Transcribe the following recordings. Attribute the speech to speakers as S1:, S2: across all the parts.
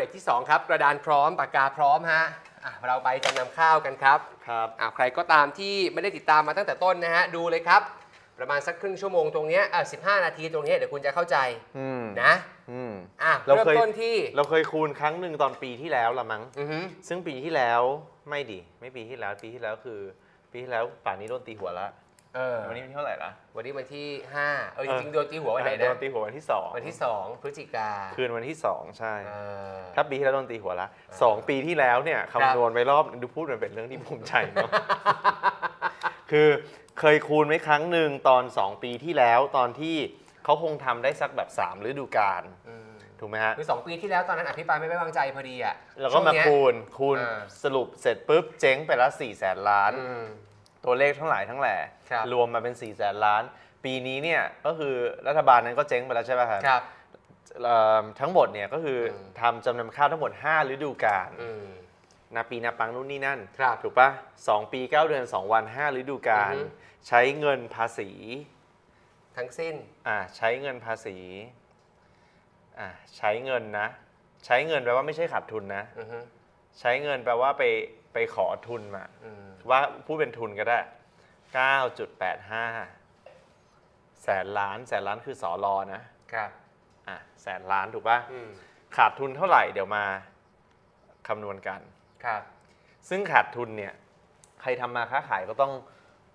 S1: รกที่ 2 ครับ กระดานพร้อมปากกาพร้อมฮะอะเราไปจำนำข้าวกันครับ
S2: ครับ
S1: อะใครก็ตามที่ไม่ได้ติดตามมาตั้งแต่ต้นนะฮะดูเลยครับ ประมาณสักครึ่งชั่วโมงตรงเนี้ยอะ15นาทีตรงเนี้ยเดี๋ยวคุณจะเข้าใจ
S2: อืม
S1: นะ
S2: อืม
S1: อะ
S2: เรา
S1: เริ่ม
S2: เคย
S1: ต้นที่
S2: เราเคยคูณครั้งหนึ่งตอนปีที่แล้วละมั้ง
S1: อือฮึ
S2: ซึ่งปีที่แล้วไม่ดี ไม่ปีที่แล้วปีที่แล้วคือ ปีที่แล้วป่านนี้โดนตีหัวละ
S1: เออ
S2: วันนี้วันที่เท่าไหร่ละ
S1: วันนี้วันที่ 5 เออจริงๆโดนตีหัววันไหน
S2: โด
S1: นะ
S2: นตีหัววันที่สอง
S1: วันที่ 2 พฤศจิกา
S2: คืนวันที่สองใช่
S1: เออ
S2: ถ้าปีที่แล้วโดนตีหัวละสองปีที่แล้วเนี่ย
S1: ครับ
S2: คำนวณไปรอบดูพูดมันเป็นเรื่องที่ภูมิใจเนาะ คือเคยคูณไว้ครั้งหนึ่งตอน 2 ปีที่แล้วตอนที่เขาคงทำได้สักแบบ 3 ฤดูกาล
S1: อืม
S2: ถูกไหมฮะ
S1: คือ 2 ปีที่แล้วตอนนั้นอภิปรายไม่ไว้วางใจพอดีอะ
S2: แล้วก็มา
S1: ช่วงเนี้ย
S2: คูณคูณ
S1: อ่า
S2: สรุปเสร็จปุ๊บเจ๊งไปละ4ี่แสนล้าน
S1: อืม
S2: ตัวเลขทั้งหลายทั้งแหล่
S1: ครับ
S2: รวมมาเป็น4ี่แสนล้าน ปีนี้เนี่ยก็คือรัฐบาลนั้นก็เจ๊งไปแล้วใช่ไหมครับ
S1: ครับ
S2: เอ่อทั้งหมดเนี่ยก็คืออ
S1: ม
S2: ทำจำนำข้าวทั้งหมด 5 ฤดูกาล
S1: อืม
S2: นาปีนาปังนู่นนี่นั่น
S1: ครับ
S2: ถูกปะสองปี 9 เดือน 2 วัน 5 ฤดูกาล
S1: อือฮึ
S2: ใช้เงินภาษี
S1: ทั้งสิ้น
S2: อ่าใช้เงินภาษีอ่าใช้เงินนะ ใช้เงินแปลว่าไม่ใช่ขาดทุนนะ
S1: อือฮึ
S2: ใช้เงินแปลว่าไป ไปขอทุนมา
S1: อืม
S2: ว่าพูดเป็นทุนก็ได้ 9.85 แสนล้าน แสนล้านคือสอรอนะครับอะแสนล้านถูกปะ
S1: อืม
S2: ขาดทุนเท่าไหร่เดี๋ยวมาคำนวณกัน
S1: ครับ
S2: ซึ่งขาดทุนเนี่ย ใครทำมาค้าขายก็ต้อง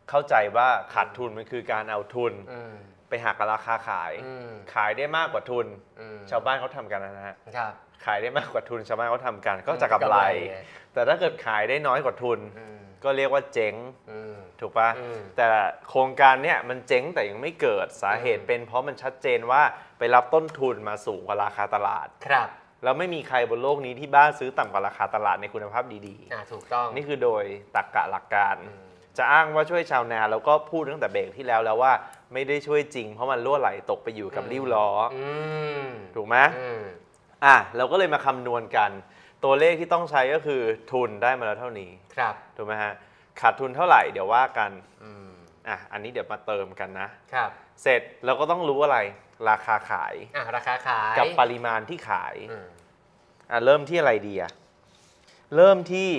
S2: เข้าใจว่าขาดทุนมันคือการเอาทุน
S1: อืม
S2: ไปหักกับราคาขาย
S1: อืม
S2: ขายได้มากกว่าทุน
S1: อืม
S2: ชาวบ้านเขาทำกันนะฮะ
S1: ครับ
S2: ขายได้มากกว่าทุนชาวบ้านเขาทำกันก็จะกำไร
S1: ไง
S2: แต่ถ้าเกิดขายได้น้อยกว่าทุน
S1: อืม
S2: ก็เรียกว่าเจ๊ง
S1: อืม
S2: ถูกปะ
S1: อืม
S2: แต่โครงการเนี่ยมันเจ๊งแต่ยังไม่เกิดสาเหตุ
S1: อืม
S2: เป็น เพราะมันชัดเจนว่าไปรับต้นทุนมาสูงกว่าราคาตลาด
S1: ครับ
S2: แล้วไม่มีใครบนโลกนี้ที่บ้านซื้อต่ำกว่าราคาตลาดในคุณภาพดี
S1: อ่าถูกต้อง
S2: ๆนี่คือโดยตรรกกะหลักการ
S1: อืม
S2: จะอ้างว่าช่วยชาวนาแล้วก็พูดตั้งแต่เบรกที่แล้วแล้วว่าไม่ได้ช่วยจริง เพราะมันรั่วไหลตกไปอยู่กับริ้วล้ออ
S1: อืม
S2: ถูกไหม
S1: อืม
S2: อะเราก็เลยมาคำนวณกัน ตัวเลขที่ต้องใช้ก็คือทุนได้มาแล้วเท่านี้
S1: ครับ
S2: ถูกไหมฮะขาดทุนเท่าไหร่เดี๋ยวว่ากัน
S1: อืม
S2: อะอันนี้เดี๋ยวมาเติมกันนะ
S1: ครับ
S2: เสร็จเราก็ต้องรู้อะไรราคาขาย
S1: อะราคาขาย
S2: กับปริมาณที่ขาย
S1: อืม
S2: อะเริ่มที่อะไรดีอะเริ่มที่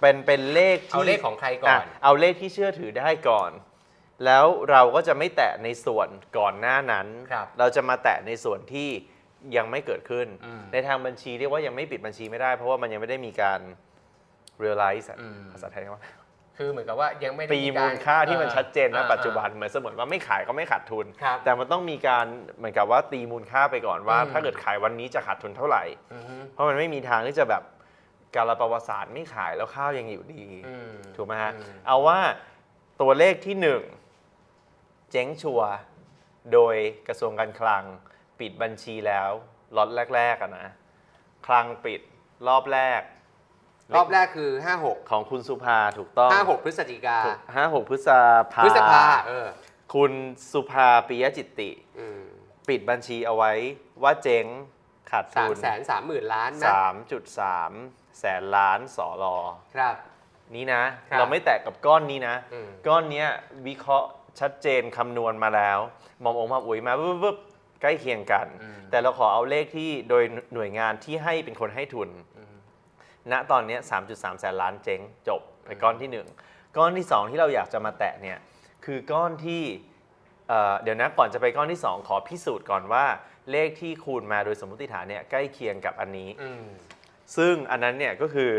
S2: เป็นเป็นเลขที่
S1: เอาเลขของใครก่อนะ
S2: เอาเลขที่เชื่อถือได้ก่อน แล้วเราก็จะไม่แตะในส่วนก่อนหน้านั้น
S1: ครับ
S2: เราจะมาแตะในส่วนที่ ยังไม่เกิดขึ้น
S1: อืม
S2: ในทางบัญชีเรียกว่ายังไม่ปิดบัญชีไม่ได้ เพราะว่ามันยังไม่ได้มีการ realize อะ
S1: อืม
S2: ภาษาไทยว่า
S1: คือเหมือนกับว่ายังไม่ได้
S2: ตี
S1: กร
S2: มูลค่าที่มัน
S1: อ่
S2: ชัดเจนนะ
S1: อ่า
S2: ปัจจุบันเหมือนเสมือนว่าไม่ขายก็ไม่ขาดทุน
S1: ครับ
S2: แต่มันต้องมีการเหมือนกับว่าตีมูลค่าไปก่อนว่า
S1: อืม
S2: ถ้าเกิดขายวันนี้จะขาดทุนเท่าไหร่
S1: อือฮึ
S2: เพราะมันไม่มีทางที่จะแบบการประวัติศาสตร์ไม่ขายแล้วข้าวยังอยู่ดี
S1: อืม
S2: ถูกไหมฮะ
S1: อืม
S2: เอาว่าตัวเลขที่หนึ่งเจ๊งชัวร์โดยกระทรวงการคลัง ปิดบัญชีแล้วล็อตแรกๆอะนะคลังปิดรอบแรก
S1: รอบแรกคือ 56
S2: ของคุณสุภาถูกต้อง
S1: 56 พฤศจิกา
S2: ห้าหกพฤษภา
S1: พฤษภาเออ
S2: คุณสุภาปิยจิตติ
S1: อืม
S2: ปิดบัญชีเอาไว้ว่าเจ๊งขาด
S1: สาม
S2: ทุน
S1: แสนสามหมื่นล้านนะ
S2: 3.3แสนล้านสอรอ
S1: ครับ
S2: นี้นะ
S1: ครับ
S2: เราไม่แตะกับก้อนนี้นะ
S1: อืม
S2: ก้อนเนี้ยวิเคราะห์ชัดเจนคำนวณมาแล้ว มององค์มาอุ๋ยมาปึ๊บปึ๊บ ใกล้เคียงกัน
S1: อืม
S2: แต่เราขอเอาเลขที่โดยหน่วยงานที่ให้เป็นคนให้ทุน
S1: อืม
S2: ณตอนเนี้ย3.3 แสนล้านเจ๊งจบไปก้อนที่ 1 ก้อนที่ 2 ที่เราอยากจะมาแตะเนี่ยคือก้อนที่เอ่อเดี๋ยวนะก่อนจะไปก้อนที่ 2 ขอพิสูจน์ก่อนว่า เลขที่คูณมาโดยสมมติฐานเนี่ยใกล้เคียงกับอันนี้
S1: อืม
S2: ซึ่งอันนั้นเนี่ยก็คือ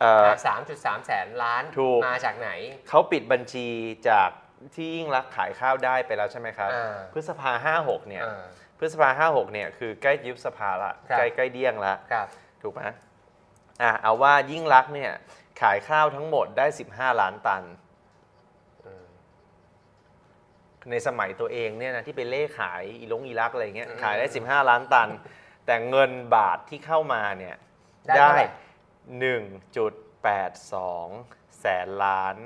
S2: เอ่อ
S1: สามจุดสามแสนล้าน
S2: ถูก
S1: มาจากไหน
S2: เขาปิดบัญชีจาก ที่ยิ่งรักษณ์ขายข้าวได้ไปแล้วใช่ไหมครับ
S1: อ่า
S2: พฤษภาห้าหกเนี่ย
S1: อ่า
S2: พฤษภาห้าหกเนี่ยคือใกล้ยุบสภาละ
S1: ครับ
S2: ใกล้ใกล้เดี้ยงละ
S1: ครับ
S2: ถูกไหมอะเอาว่ายิ่งรักษณ์เนี่ยขายข้าวทั้งหมดได้ 15 ล้านตัน
S1: อืม
S2: ในสมัยตัวเองเนี่ยนะที่ไปเล่ขายอีลงอีรักอะไรเงี้ย
S1: อืม
S2: ขายได้ 15 ล้านตัน แต่เงินบาทที่เข้ามาเนี่ย
S1: ได้เท่าไหร่
S2: 1.82 แสนล้าน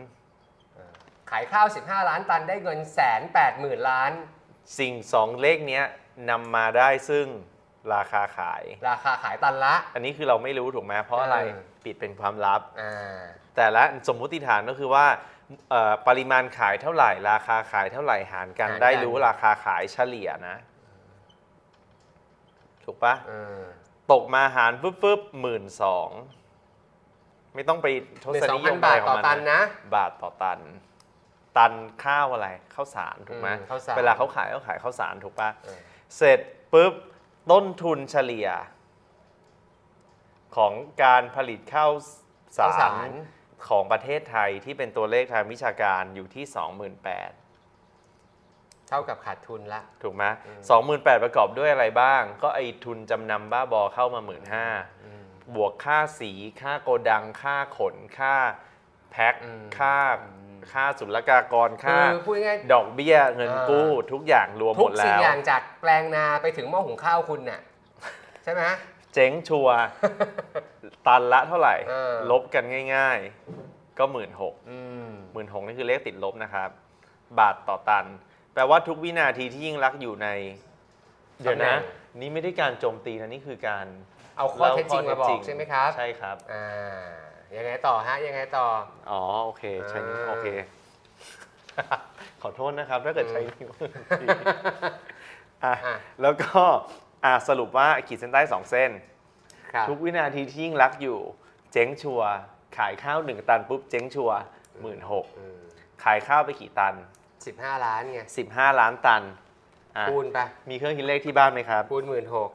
S1: ขายข้าว 15 ล้านตันได้เงินแสนแปดหมื่นล้าน
S2: สิ่งสองเลขเนี้ยนำมาได้ซึ่งราคาขาย
S1: ราคาขายตันละ
S2: อันนี้คือเราไม่รู้ถูกไหมเพราะอะไร
S1: เออ
S2: ปิดเป็นความลับ
S1: อ่า
S2: แต่ละสมมุติฐานก็คือว่าเอ่อปริมาณขายเท่าไหร่ ราคาขายเท่าไหร่หารกัน
S1: หารกัน
S2: ได้รู้ราคาขายเฉลี่ยนะ ถูกปะ
S1: อืม
S2: ตกมาหารปุ๊บปุ๊บหมื่นสองไม่ต้องไปท
S1: หนึ่
S2: ศ
S1: งสอ
S2: นิ
S1: ง
S2: ย
S1: พัน
S2: ม
S1: บาทะ
S2: ไรข
S1: ต่
S2: ง
S1: อ
S2: มั
S1: ตันนะ
S2: บาทต่อตัน ตันข้าวอะไรข้าวสารถูกไหม
S1: อืมข้าวสาร
S2: เวลาเขาขายเขาขายข้าวสารถูกปะ
S1: เออ
S2: เสร็จปุ๊บต้นทุนเฉลี่ย ของการผลิตข้าวสา
S1: ข้าวสารร
S2: ของประเทศไทยที่เป็นตัวเลขทางวิชาการอยู่ที่ 28,000
S1: เท่ากับขาดทุนละ
S2: ถูกไหม
S1: อืม
S2: สองหมื่นแปดประกอบด้วยอะไรบ้าง ก็ไอทุนจำนำบ้าบอเข้ามาหมื่นห้า
S1: อืม
S2: บวกค่าสี ค่าโกดัง ค่าขน ค่าแพ็ค
S1: อืม
S2: ค่า
S1: อืม
S2: ค่าศุลกากรค่า
S1: คือพูดง่าย
S2: ดอกเบี้ยเงินกู้ทุกอย่างรวม
S1: ๆ
S2: ห
S1: ทุ
S2: ม
S1: ก
S2: ด
S1: สิ่ง
S2: แล้ว
S1: อย่างจากแปลงนาไปถึงหม้อหุงข้าวคุณน่ะใช่ไหม
S2: เจ๊งชัวร์ ตันละเท่าไหร่
S1: เออ
S2: ลบกันง่ายๆ ก็หมื่นหก
S1: อืม
S2: หมื่นหกนี่คือเลขติดลบนะครับ บาทต่อตัน แปลว่าทุกวินาทีที่ยิ่งรักษณ์อยู่ใน เดี๋ยวนะนี่ไม่ได้การโจมตีนะ นี่คือการ
S1: เอาข้อเท็จจริงมาบอกใช่ไหมครับ
S2: ใช่ครับ
S1: อ่า ยังไงต่อฮะยังไงต่อ
S2: อ๋อโอเคใช้นิ้ว
S1: อ่า
S2: โอเค ขอโทษนะครับ ถ้าเกิดใช้นิ้วอะ
S1: อะ
S2: แล้วก็อะสรุปว่าขีดเส้นใต้สองเส้น
S1: ครับ
S2: ทุกวินาทีที่ยิ่งรักษณ์อยู่ เจ๊งชัวร์ขายข้าวหนึ่งตันปุ๊บเจ๊งชัวหมื่นหก
S1: อืม
S2: ขายข้าวไปกี่ตัน
S1: สิบห้าล้านไง
S2: 15 ล้านตันอะ
S1: คูณไป
S2: มีเครื่องคิดเลขที่บ้านไหมครับ
S1: คูณหมื่นหก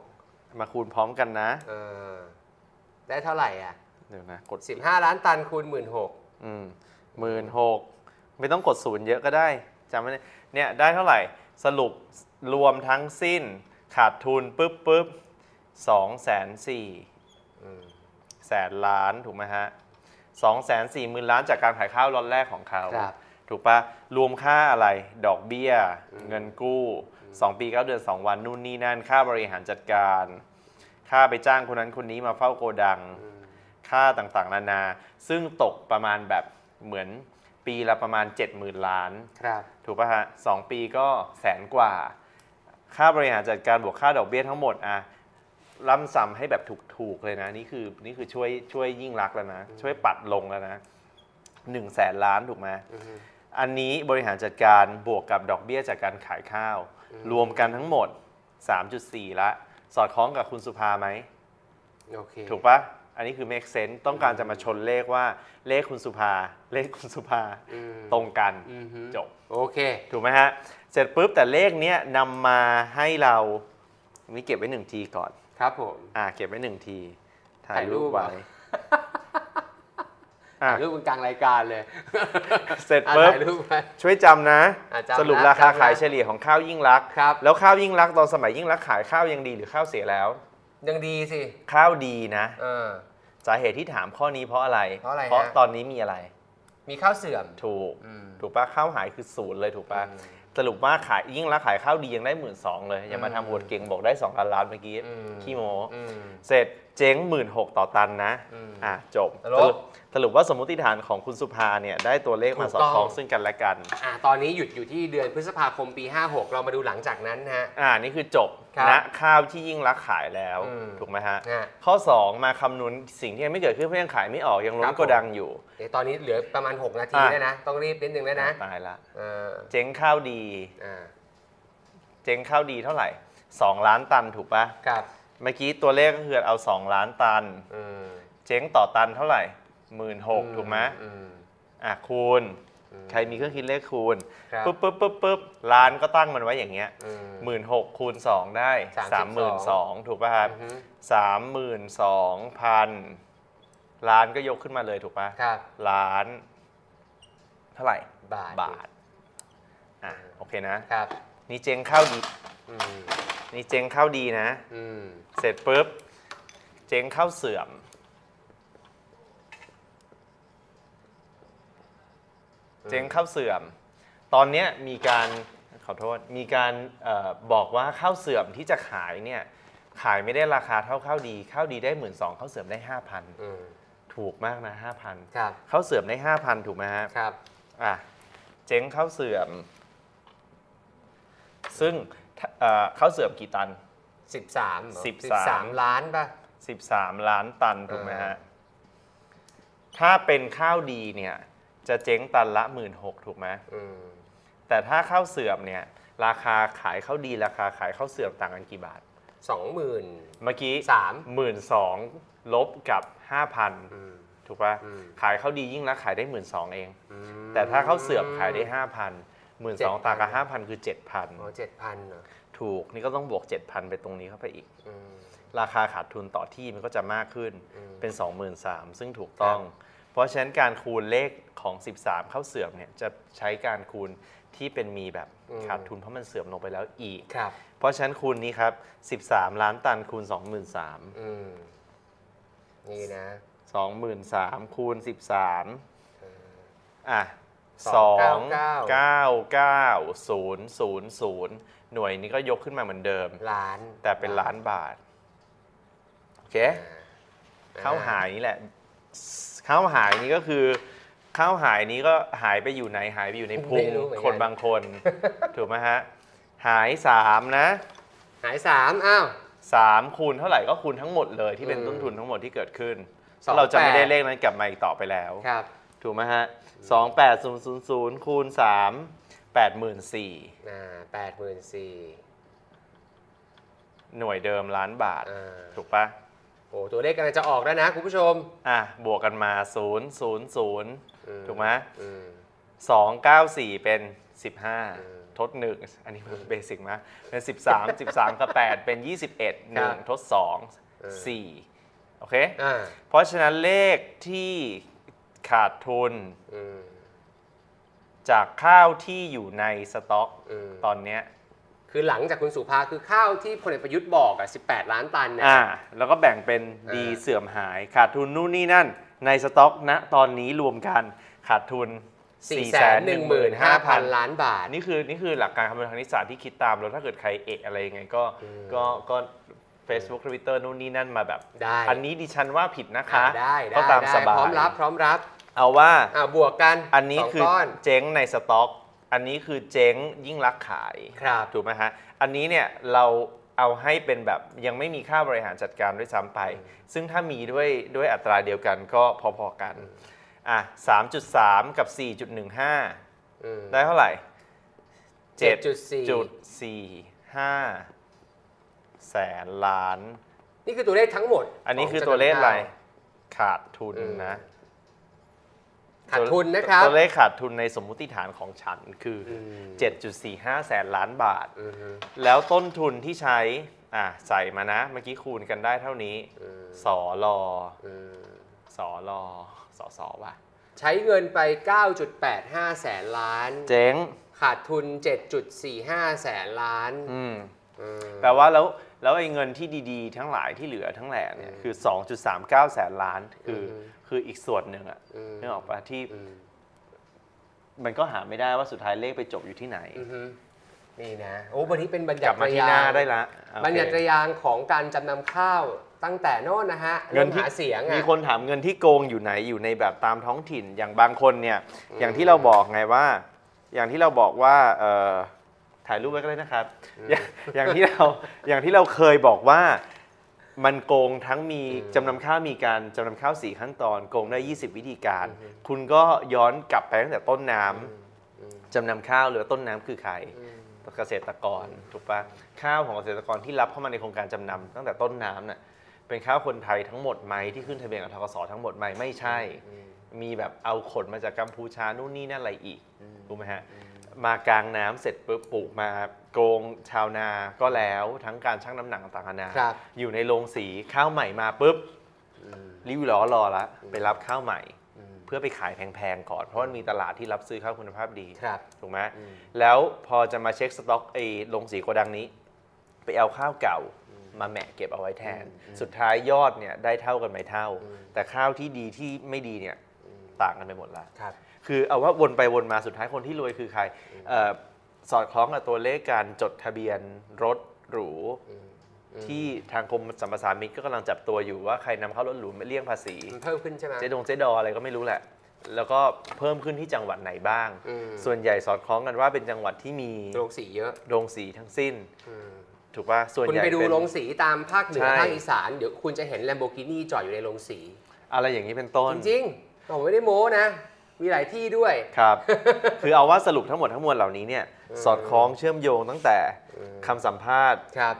S2: มาคูณพร้อมกันนะ
S1: เออได้เท่าไหร่อะ
S2: เดี๋ยวนะกด
S1: สิบห้าล้านตันคูณหมื่นหก
S2: อืมหมื่นหกไม่ต้องกดศูนย์เยอะก็ได้จำไม่ได้เนี่ยได้เท่าไหร่สรุปรวมทั้งสิ้นขาดทุนปุ๊บปุ๊บสองแสนสี่แสนล้านถูกไหมฮะสองแสนสี่หมื่นล้านจากการขายข้าวล็อตแรกของเขา
S1: ครับ
S2: ถูกปะรวมค่าอะไรดอกเบี้ย
S1: อืม
S2: เงินกู้2ปี9เดือน2วันนู่นนี่นั่นค่าบริหารจัดการ ค่าไปจ้างคนนั้นคนนี้มาเฝ้าโกดัง
S1: อืม
S2: ค่าต่างๆ นานา ซึ่งตกประมาณแบบเหมือนปีละประมาณ 70,000 ล้าน
S1: ครับ
S2: ถูกป่ะฮะสองปีก็แสนกว่า ค่าบริหารจัดการบวกค่าดอกเบี้ยทั้งหมดอะล่ำซ้ำให้แบบถูกๆเลยนะ นี่คือนี่คือช่วยช่วยยิ่งรักษณ์แล้วนะ ช่วยปัดลงแล้วนะหนึ่งแสนล้านถูกไหม
S1: อืม
S2: อันนี้บริหารจัดการบวกกับดอกเบี้ยจากการขายข้าว
S1: อืม
S2: รวมกันทั้งหมด 3.4 ละ สอดคล้องกับคุณสุภาไหม
S1: โอเค
S2: ถูกปะ อันนี้คือ make sense ต้องการจะมาชนเลขว่าเลขคุณสุภา เลขคุณสุภา
S1: อืม
S2: ตรงกัน
S1: อืมฮึ
S2: จบ
S1: โอเค
S2: ถูกไหมฮะ เสร็จปุ๊บแต่เลขเนี้ยนำมาให้เรานี่เก็บไว้หนึ่งทีก่อน
S1: ครับผม
S2: อ่า เก็บไว้หนึ่งที ถ่าย
S1: ถ่ายรู
S2: รู
S1: ป
S2: ปไว้
S1: เหรอ
S2: อะ
S1: ถ่ายรูปบนกลางรายการเลย
S2: เสร็จ
S1: อะ
S2: ปุ๊บ
S1: ถ่ายรูปไป
S2: ช่วยจำนะ
S1: อะจำนะ
S2: สรุปราคา
S1: จำนะ
S2: ขายเฉลี่ยของข้าวยิ่งรักษณ์
S1: ครับ
S2: แล้วข้าวยิ่งรักษณ์ตอนสมัยยิ่งรักษณ์ขายข้าวยังดีหรือข้าวเสียแล้ว
S1: ยังดีสิ
S2: ข้าวดีนะ
S1: เออ
S2: สาเหตุที่ถามข้อนี้เพราะอะไร
S1: เพราะอะไรฮะ
S2: เพราะตอนนี้มีอะไร
S1: มีข้าวเสื่อม
S2: ถูก
S1: อืม
S2: ถูกปะข้าวหายคือศูนย์เลยถูกปะ
S1: อืม
S2: สรุปว่าขายยิ่งรักษณ์ขายข้าวดียังได้หมื่นสองเลยยังมา
S1: อืม
S2: ทำอวดเก่งบอกได้สองล้านล้านเมื่อกี้
S1: อืม
S2: ขี้โม
S1: อืม
S2: เสร็จเจ๊งหมื่นหกต่อตันนะ
S1: อืม
S2: อะจบ
S1: สรุป
S2: สรุปส รุปว่าสมมติฐานของคุณสุภาเนี่ยได้ตัวเลขมา
S1: ถูก
S2: สอด
S1: ต้อง
S2: คล้องซึ่งกันและกัน
S1: อะตอนนี้หยุดอยู่ที่เดือนพฤษภาคมปี 56 เรามาดูหลังจากนั้นนะฮะ
S2: อ่านี่คือจบ
S1: ครับ
S2: ณข้าวที่ยิ่งรักษณ์ขายแล้ว
S1: อืม
S2: ถูกไหมฮะ
S1: นะฮะ
S2: ข้อ 2 มาคำนวณสิ่งที่ยังไม่เกิดขึ้นเพราะยังขายไม่ออกยังล้
S1: ครั
S2: น
S1: บ
S2: โกดังอยู่
S1: เดี๋ยวตอนนี้เหลือประมาณ 6 นาที
S2: อะ
S1: แล้วนะ ต้องรีบนิดนึงแล้วนะ
S2: ตายละ
S1: เออ
S2: เจ๊งข้าวดี
S1: อ่า
S2: เจ๊งข้าวดีเท่าไหร่ 2 ล้านตันถูกปะ
S1: ครับ
S2: เมื่อกี้ตัวเลขก็คือเอา 2 ล้านตัน
S1: อืม
S2: เจ๊งต่อตันเท่าไหร่ หมื่นหกถูกไหม
S1: อืม
S2: อะคูณ
S1: อืม
S2: ใครมีเครื่องคิดเลขคูณ
S1: ครับ
S2: ปุ๊บปุ๊บปุ๊บปุ๊บล้านก็ตั้งมันไว้อย่างเงี้ย
S1: อืม
S2: หมื่นหกคูณสองได้สามหมื่นสอง
S1: 32
S2: ถูกป่ะครับ
S1: อือฮึ
S2: สามหมื่นสองพันล้านก็ยกขึ้นมาเลยถูกป่ะ
S1: ครับ
S2: ล้าน เท่าไหร่
S1: บาท
S2: บาทอะโอเคนะ
S1: ครับ
S2: นี่เจ๊งข้าวดี
S1: อืม
S2: นี่เจ๊งข้าวดีนะ
S1: อืม
S2: เสร็จปุ๊บ เจ๊งข้าวเสื่อม เจ๊งข้าวเสื่อม ตอนเนี้ยมีการขอโทษมีการเออบอกว่าข้าวเสื่อมที่จะขายเนี่ยขายไม่ได้ราคาเท่าข้าวดีข้าวดีได้หมื่นสองข้าวเสื่อมได้ห้าพัน
S1: อืม
S2: ถูกมากนะห้าพัน
S1: ครับ
S2: ข้าวเสื่อมได้ห้าพันถูกไหมฮะ
S1: ครับ
S2: อะเจ๊งข้าวเสื่อม ซึ่งถ้าเอ่อข้าวเสื่อมกี่ตัน
S1: สิบสาม
S2: สิบสาม
S1: สามล้านป่ะ
S2: 13 ล้านตันถูกไหม
S1: อ่า
S2: ฮะ ถ้าเป็นข้าวดีเนี่ย จะเจ๊งตันละ 1 6ื่นถูกไหม
S1: อืม
S2: แต่ถ้าข้าวเสื่อมเนี่ย ราคาขายข้าวดีราคาขายข้าวเสื่อมต่างกันกี่บาท
S1: สองหมื่น
S2: เมื่อกี้
S1: สาม
S2: หมื่นสองลบกับห้าพัน
S1: อืม
S2: ถูกป่ะ
S1: อืม
S2: ขายเขาดียิ่งรักขายได้หมื่นสองเอง
S1: อืม
S2: แต่ถ้าเขาเสื่อมขายได้ห้าพันหมื่นสอง
S1: 7,000
S2: ตางกับห้าพันคือเจ็ดพัน
S1: อ๋อเจ็ดพันเหรอ
S2: ถูกนี่ก็ต้องบวกเจ็ดพันไปตรงนี้เข้าไปอีก
S1: อืม
S2: ราคาขาดทุนต่อที่มันก็จะมากขึ้น
S1: อืม
S2: เป็น 23,000ซึ่งถูกต้องเพ ราะฉะนั้นการคูณเลขของ 13 เข้าเสื่อมเนี่ยจะใช้การคูณที่เป็นมีแบบ
S1: อืม
S2: ขาดทุนเพราะมันเสื่อมลงไปแล้วอีก
S1: ครับ
S2: เพราะฉะนั้นคูณนี้ครับ 13 ล้านตันคูณ 23,000
S1: อืมนี่นะ
S2: 23,000คูณ 13อะ
S1: 299
S2: 299,000 หน่วยนี้ก็ยกขึ้นมาเหมือนเดิม
S1: ล้าน
S2: แต่เป็นล้านบาท โอเค
S1: อ่
S2: ข้าวหายนี่แหละ ข้าวหายนี้ก็คือ ข้าวหายนี้ก็หายไปอยู่ไหนหายไปอยู่ในพุง
S1: ไม่รู้เหมือนกัน
S2: คนบางคน ถูกไหมฮะ หายสามนะ
S1: หายสามอ้าว
S2: สามคูณเท่าไหร่ก็คูณทั้งหมดเลยที่เป็น
S1: อืม
S2: ต้นทุนทั้งหมดที่เกิดขึ้น
S1: สอง
S2: เราจะไม่ได้
S1: แปด
S2: เลขนั้นกลับมาอีกต่อไปแล้ว
S1: ครับ
S2: ถูกไหมฮะสองแปดศูนย์ศูนย์ศูนย์คูณสามแปดหมื่นสี่
S1: อ่าแปดหมื่นสี่
S2: หน่วยเดิมล้านบาท
S1: อ่า
S2: ถูกปะ
S1: โอ้ตัวเลขกำลังจะออกแล้วนะคุณผู้ชม
S2: อะบวกกันมาศูนย์ศูนย์ศูนย์
S1: อื
S2: ถูกไหม
S1: อืม
S2: สองเก้าสี่เป็นสิบห้า
S1: อืม
S2: ทดหนึ่งอันนี้มันเบสิกมากเป็นสิบสามสิบสามกับแปดเป็นยี่สิบเอ็ดหนึ่งทดสอง
S1: เออ
S2: สี่โอเค
S1: อ่า
S2: เพราะฉะนั้นเลขที่ขาดทุน
S1: อืม
S2: จากข้าวที่อยู่ในสต็อก
S1: อืม
S2: ตอนเนี้ย
S1: คือหลังจากคุณสุภาคือข้าวที่พลเอกประยุทธ์บอกอะ18 ล้านตันเนี่ย
S2: อ่าแล้วก็แบ่งเป็นดี
S1: เออ
S2: เสื่อมหาย ขาดทุนนู่นนี่นั่น ในสต็อกณตอนนี้รวมกันขาดทุน
S1: 415,000 ล้านบาท
S2: นี่คือนี่คือหลักการคำนวณทางนิสสาสตร์ที่คิดตามแล้วถ้าเกิดใครเอะอะไรยังไงก็
S1: อืม
S2: ก็ก็ Facebook Twitter นู่นนี่นั่นมาแบบ
S1: ได้
S2: อันนี้ดิฉันว่าผิดนะคะ
S1: อ่าได้
S2: ก็
S1: ได้
S2: ตาม
S1: ได้
S2: สบาย
S1: พร้อมรับพร้อมรับ
S2: เอาว่า
S1: อ่าบวกกัน
S2: อันนี้
S1: สง
S2: คือ
S1: ก้อน
S2: เจ๊งในสต็อก อันนี้คือเจ๊งยิ่งรักขาย
S1: ครับ
S2: ถูกไหมฮะอันนี้เนี่ยเราเอาให้เป็นแบบยังไม่มีค่าบริหารจัดการด้วยซ้ำไป ซึ่งถ้ามีด้วยด้วยอัตราเดียวกันก็พอๆกันอะ3.3 กับ 4.15
S1: อืม
S2: ได้เท่าไหร่
S1: 7.4
S2: 7.45 แสนล้าน
S1: นี่คือตัวเลขทั้งหมด
S2: อันนี้คือ
S1: ขง
S2: ตัวเลขอะไร
S1: จำนำข้าว
S2: ขาดทุน
S1: อืม
S2: นะ
S1: ขาดทุนนะครับ
S2: ตัวเลขขาดทุนในสมมุติฐานของฉันคืออ
S1: ม
S2: 7.45 แสนล้านบาท
S1: อืมฮึ
S2: แล้วต้นทุนที่ใช้ อะใส่มานะ เมื่อกี้คูณกันได้เท่านี้
S1: อืม
S2: สอรอ
S1: อืม
S2: สอรอสอสอว่ะ
S1: ใช้เงินไป 9.85 แสนล้าน
S2: เจ๊ง
S1: ขาดทุน 7.45 แสนล้าน
S2: อืม
S1: อืม
S2: แปลว่าแล้วแล้วไอ้เงินที่ดีๆ ทั้งหลายที่เหลือทั้งแหล่เนี่ยคือ 2.39 แสนล้าน คืออ
S1: ม
S2: คืออีกส่วนหนึ่งอะ
S1: อืม
S2: นึกออกปะที่
S1: อืม
S2: มันก็หาไม่ได้ว่าสุดท้ายเลขไปจบอยู่ที่ไหน
S1: อือฮึนี่นะ โอ้วันนี้เป็นบัญ
S2: ก
S1: ญั
S2: ลับ
S1: ติ
S2: มาที่หน้าได้ละโอเค
S1: บัญญัติยางของการจำนำข้าวตั้งแต่โน่นนะฮะ
S2: เงิ
S1: เริ่
S2: น
S1: ม
S2: ที่
S1: หาเสียง
S2: มี
S1: อะ
S2: คนถามเงินที่โกงอยู่ไหนอยู่ในแบบตามท้องถิ่นอย่างบางคนเนี่ย อย่างที่เราบอกไงว่า อย่างที่เราบอกว่าเอ่อถ่ายรูปไว้ก็ได้นะครับ อย่างอย่างที่เราอย่างที่เราเคยบอกว่า มันโกงทั้งมีจำนำข้าวมีการจำนำข้าวสี่ขั้นตอน โกงได้ 20 วิธีการ คุณก็ย้อนกลับไปตั้งแต่ต้นน้ำจำนำข้าวหรือต้นน้ำคือใครเกษตรกรถูกปะข้าวของเกษตรกรที่รับเข้ามาในโครงการจำนำตั้งแต่ต้นน้ำน่ะเป็นข้าวคนไทยทั้งหมดไหมที่ขึ้นทะเบียนกับทกสทั้งหมดไหมไม่ใช่ มีแบบเอาขนมาจากกัมพูชานู่นนี่นั่นอะไรอีกถูกไหมฮะ มากลางน้ำเสร็จปุ๊บปลูกมาโกงชาวนาก็แล้วทั้งการชั่งน้ำหนักต่างๆนานา
S1: ครับ
S2: อยู่ในโรงสีข้าวใหม่มาปุ๊บริ้วล้อรอละไปรับข้าวใหม่ เพื่อไปขายแพงๆก่อน เพราะมันมีตลาดที่รับซื้อข้าวคุณภาพดี
S1: ครับ
S2: ถูกไหมแล้วพอจะมาเช็คสต็อกไอ้ลงสีโกดังนี้ ไปเอาข้าวเก่ามาแหมะเก็บเอาไว้แทน สุดท้ายยอดเนี่ยได้เท่ากันไหมเท่า แต่ข้าวที่ดีที่ไม่ดีเนี่ยต่างกันไปหมดละ
S1: ครับ
S2: คือเอาว่าวนไปวนมาสุดท้ายคนที่รวยคือใครเอ่อสอดคล้องกับตัวเลขการจดทะเบียนรถหรูที่ทางกรมสรรพสามิตก็กำลังจับตัวอยู่ว่าใครนำเข้ารถหรูไม่เลี่ยงภาษี
S1: มันเพิ่มขึ้นใช่ไหม
S2: เจ๊ดงเจ๊ดออะไรก็ไม่รู้แหละ แล้วก็เพิ่มขึ้นที่จังหวัดไหนบ้าง
S1: อืม
S2: ส่วนใหญ่สอดคล้องกันว่าเป็นจังหวัดที่มี
S1: โรงสีเยอะ
S2: โรงสีทั้งสิ้น
S1: อืม
S2: ถูกป่ะส่วน
S1: คุณ
S2: ใหญ่
S1: ไปดู
S2: เป็น
S1: โรงสีตามภาคเหนือ
S2: ใช่
S1: ภาคอีสานเดี๋ยวคุณจะเห็น Lamborghini จอดอยู่ในโรงสี
S2: อะไรอย่างนี้เป็นต้น
S1: จริงๆผมไม่ได้โม้นะ มีหลายที่ด้วย
S2: ครับ คือเอาว่าสรุปทั้งหมดทั้งมวลเหล่านี้เนี่ยสอดคล้องเชื่อมโยงตั้งแต่คำสัมภาษณ์
S1: ครับ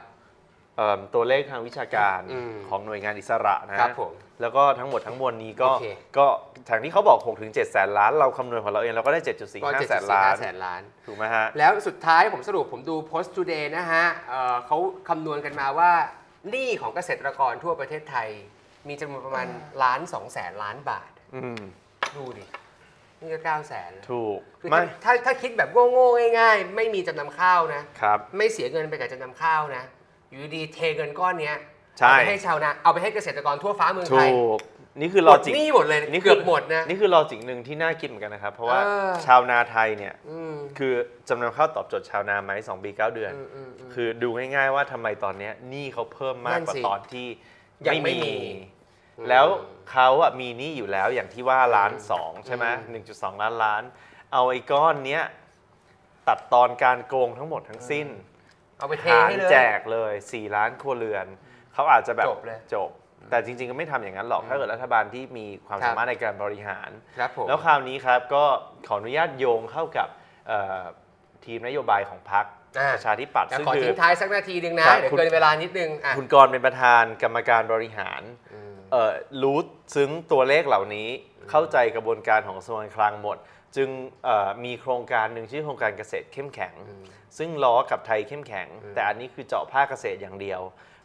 S2: เอิ่มตัวเลขทางวิชาการ
S1: อืม
S2: ของหน่วยงานอิสระนะครับ
S1: ผม
S2: แล้วก็ทั้งหมดทั้งมวลนี้ก็
S1: โอเค
S2: ก็ทางที่เขาบอก6ถึง7แสนล้าน เราคำนวณของเราเองเราก็ได้
S1: ก็
S2: 7.45 แสนล้าน
S1: 7.45แสนล้าน
S2: ถูกไหมฮะ
S1: แล้วสุดท้ายผมสรุปผมดู Post Today นะฮะเอ่อเขาคำนวณกันมาว่าหนี้ของเกษตรกรทั่วประเทศไทย มีจำนวนประมาณล้านสองแสนล้านบาท
S2: อืม
S1: ดูดิ นี่ก็เก้าแสน
S2: ถูก
S1: คือ
S2: ไม่
S1: ถ้าถ้าถ้าคิดแบบโง่ๆง่าย ๆ ไม่มีจำนำข้าวนะ
S2: ครับ
S1: ไม่เสียเงินไปกับจำนำข้าวนะ อยู่ดีๆเทเงินก้อนเนี้ย
S2: ใช่
S1: เอาไปให้ชาวนาเอาไปให้เกษตรกรทั่วฟ้าเมืองไท
S2: ถู
S1: ย
S2: กนี่คือ
S1: ห
S2: ล
S1: ม
S2: อ
S1: ด
S2: จิก
S1: หนี้หมดเลย
S2: นี่คื
S1: เกือบหมดนะ
S2: นี่คือลอจิกหนึ่งที่น่าคิดเหมือนกันนะครับ เพราะว่า
S1: เออ
S2: ชาวนาไทยเนี่ย
S1: อืม
S2: คือจำนำข้าวตอบโจทย์ชาวนาไหม2 ปี 9 เดือน
S1: อืมอืมอืม
S2: คือดูง่ายๆว่าทำไมตอนเนี้ยหนี้เขาเพิ่มมาก
S1: นั่น
S2: กว่า
S1: สิ
S2: ตอนที่
S1: ยังไม่มี
S2: แล้วเขาอะมีหนี้อยู่แล้วอย่างที่ว่าล้านสองใช่ไหม
S1: อืม
S2: หนึ่งจุดสองล้านล้าน เอาไอ้ก้อนเนี้ยตัดตอนการโกงทั้งหมดทั้งสิ้น
S1: เอาไปเท
S2: หาร
S1: ให้เลย
S2: แจกเลย4ล้านครัวเรือน เขาอาจจะแบบ
S1: จบเลย
S2: จบ แต่จริง ๆ ก็ไม่ทำอย่างนั้นหรอกถ้าเกิดรัฐบาลที่มีความ
S1: ครับ
S2: สามารถในการบริหาร
S1: ครับผม
S2: แล้วคราวนี้ครับก็ขออนุญาตโยงเข้ากับเอ่อทีมนโยบายของพรรค
S1: อ่า
S2: ประชาธิปัตย์
S1: แต่
S2: ซึ่ง
S1: ขอ
S2: คือ
S1: ทิ้งท้ายสักนาทีหนึ่งนะ ครับเดี๋ยว
S2: คุณ
S1: เกินเวลานิดนึงอะ
S2: คุณกรณ์เป็นประธานกรรมการบริหาร
S1: อืม
S2: เอ่อ รู้ซึ้งตัวเลขเหล่านี้เข้าใจกระบวนการของกระทรวงการคลังหมด จึงเอ่อมีโครงการหนึ่งชื่อโครงการเกษตรเข้มแข็ง ซึ่งล้อกับไทยเข้มแข็ง แต่อันนี้คือเจาะภาคเกษตรอย่างเดียว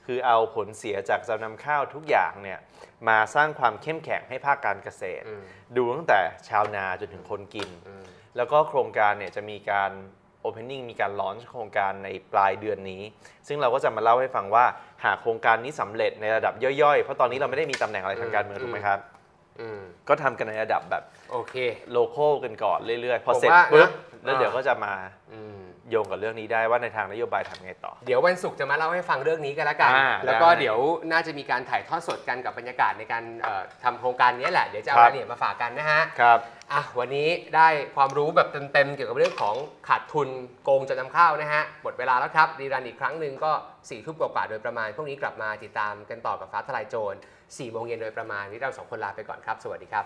S2: คือเอาผลเสียจากจำนำข้าวทุกอย่างเนี่ยมาสร้างความเข้มแข็งให้ภาคการเกษตร
S1: อืม
S2: ดูตั้งแต่ชาวนาจนถึงคนกิน
S1: อืม
S2: แล้วก็โครงการเนี่ยจะมีการ opening มีการ launch โครงการในปลายเดือนนี้ ซึ่งเราก็จะมาเล่าให้ฟังว่าหากโครงการนี้สำเร็จในระดับย่อยๆ เพราะตอนนี้เราไม่ได้มีตำแหน่งอะไรทางการเมือง
S1: อืม
S2: ถูกไหมครับ
S1: อืม
S2: ก็ทำกันในระดับแบบ
S1: โอเค
S2: โลโก้กันก่อนเรื่อยๆ พอ
S1: ผม
S2: เสร็จ
S1: ว่า
S2: ปุ๊บ
S1: นะ
S2: แล้วเดี๋ยวก็จะมา
S1: อืม
S2: โยงกับเรื่องนี้ได้ว่าในทางนโยบายทำไงต่อ
S1: เดี๋ยววันศุกร์จะมาเล่าให้ฟังเรื่องนี้กันละกัน
S2: อ่า
S1: แล้วก็
S2: ได้
S1: เดี๋ยวน่าจะมีการถ่ายทอดสดกันกับบรรยากาศในการเอ่อทำโครงการนี้แหละ เดี๋ยวจะเอา
S2: ครับ
S1: รายละเอียดมาฝากกันนะฮะ
S2: ครับ
S1: อะวันนี้ได้ความรู้แบบเต็มๆ เกี่ยวกับเรื่องของขาดทุนโกงจำนำข้าวนะฮะ หมดเวลาแล้วครับรีรันอีกครั้งหนึ่งก็4ี่ทุ่มกว่าๆโดยประมาณ พวกนี้กลับมาติดตามกันต่อกับฟ้าทลายโจร4ี่โมงเย็นโดยประมาณ นี้เราสองคนลาไปก่อนครับ สวัสดีครับ